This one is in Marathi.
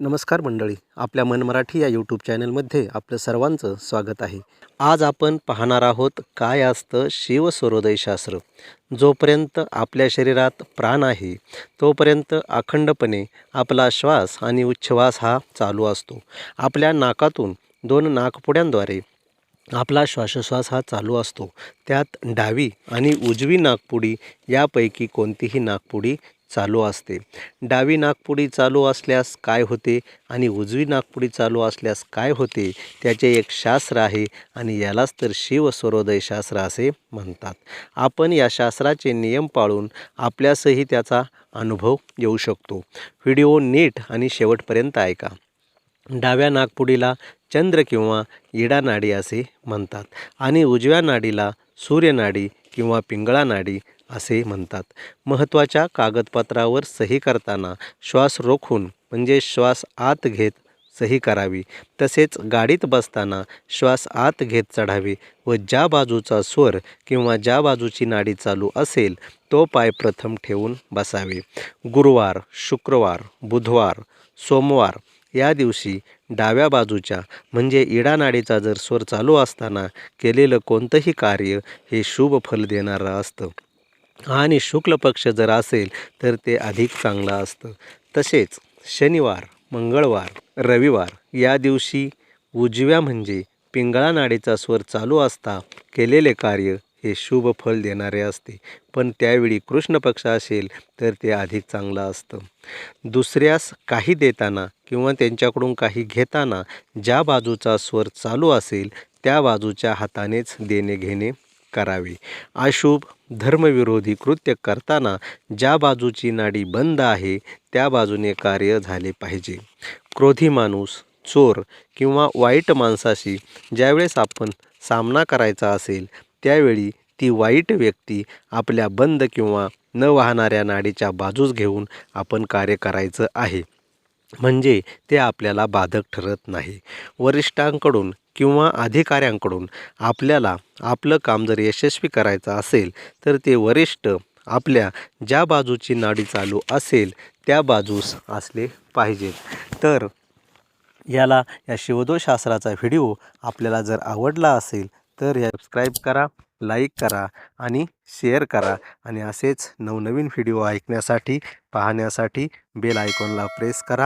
नमस्कार मंडळी आपल्या मन मराठी या यूट्यूब चॅनलमध्ये आपलं सर्वांचं स्वागत आहे. आज आपण पाहणार आहोत काय असतं शिवस्वरोदयशास्त्र जोपर्यंत आपल्या शरीरात प्राण आहे तोपर्यंत अखंडपणे आपला श्वास आणि उच्छ्वास हा चालू असतो. आपल्या नाकातून दोन नाकपुड्यांद्वारे आपला श्वासोश्वास हा चालू असतो. त्यात डावी आणि उजवी नाकपुडी यापैकी कोणतीही नाकपुडी चालू असते. डावी नाकपुडी चालू असल्यास काय होते आणि उजवी नाकपुडी चालू असल्यास काय होते त्याचे एक शास्त्र आहे आणि यालाच तर शिवस्वरोदय शास्त्र असे म्हणतात. आपण या शास्त्राचे नियम पाळून आपल्यासही त्याचा अनुभव येऊ शकतो. व्हिडिओ नीट आणि शेवटपर्यंत ऐका. डाव्या नागपुडीला चंद्र किंवा इडा नाडी असे म्हणतात आणि उजव्या नाडीला सूर्यनाडी किंवा पिंगळा नाडी असे म्हणतात. महत्त्वाच्या कागदपत्रावर सही करताना श्वास रोखून म्हणजे श्वास आत घेत सही करावी. तसेच गाडीत बसताना श्वास आत घेत चढावे व ज्या बाजूचा स्वर किंवा ज्या बाजूची नाडी चालू असेल तो पाय प्रथम ठेवून बसावे. गुरुवार शुक्रवार बुधवार सोमवार या दिवशी डाव्या बाजूच्या म्हणजे इडा नाडीचा जर स्वर चालू असताना केलेलं कोणतंही कार्य हे शुभ फल देणारं असतं. आणि शुक्ल पक्ष जर असेल तर ते अधिक चांगलं असतं. तसेच शनिवार मंगळवार रविवार या दिवशी उजव्या म्हणजे पिंगळा नाडीचा स्वर चालू असता केलेले कार्य हे शुभ फल देणारे असते. पण त्यावेळी कृष्ण पक्ष असेल तर ते अधिक चांगलं असतं. दुसऱ्यास काही देताना किंवा त्यांच्याकडून काही घेताना ज्या बाजूचा स्वर चालू असेल त्या बाजूच्या हातानेच देणे घेणे करावे. अशुभ धर्मविरोधी कृत्य करताना ज्या बाजूची नाडी बंद आहे त्या बाजूने कार्य झाले पाहिजे. क्रोधी माणूस चोर किंवा वाईट माणसाशी ज्यावेळेस आपण सामना करायचा असेल त्यावेळी ती वाईट व्यक्ती आपल्या बंद किंवा न वाहणाऱ्या नाडीच्या बाजूस घेऊन आपण कार्य करायचं आहे. म्हणजे ते आपल्याला बाधक ठरत नाही. वरिष्ठांकडून किंवा अधिकाऱ्यांकडून आपल्याला आपलं काम जर यशस्वी करायचं असेल तर ते वरिष्ठ आपल्या ज्या बाजूची नाडी चालू असेल त्या बाजूस असले पाहिजेत. तर याला या शिवदोषशास्त्राचा व्हिडिओ आपल्याला जर आवडला असेल तर ह्या सबस्क्राईब करा लाईक करा आणि शेअर करा. आणि असेच नवनवीन व्हिडिओ ऐकण्यासाठी पाहण्यासाठी बेल आयकॉनला प्रेस करा.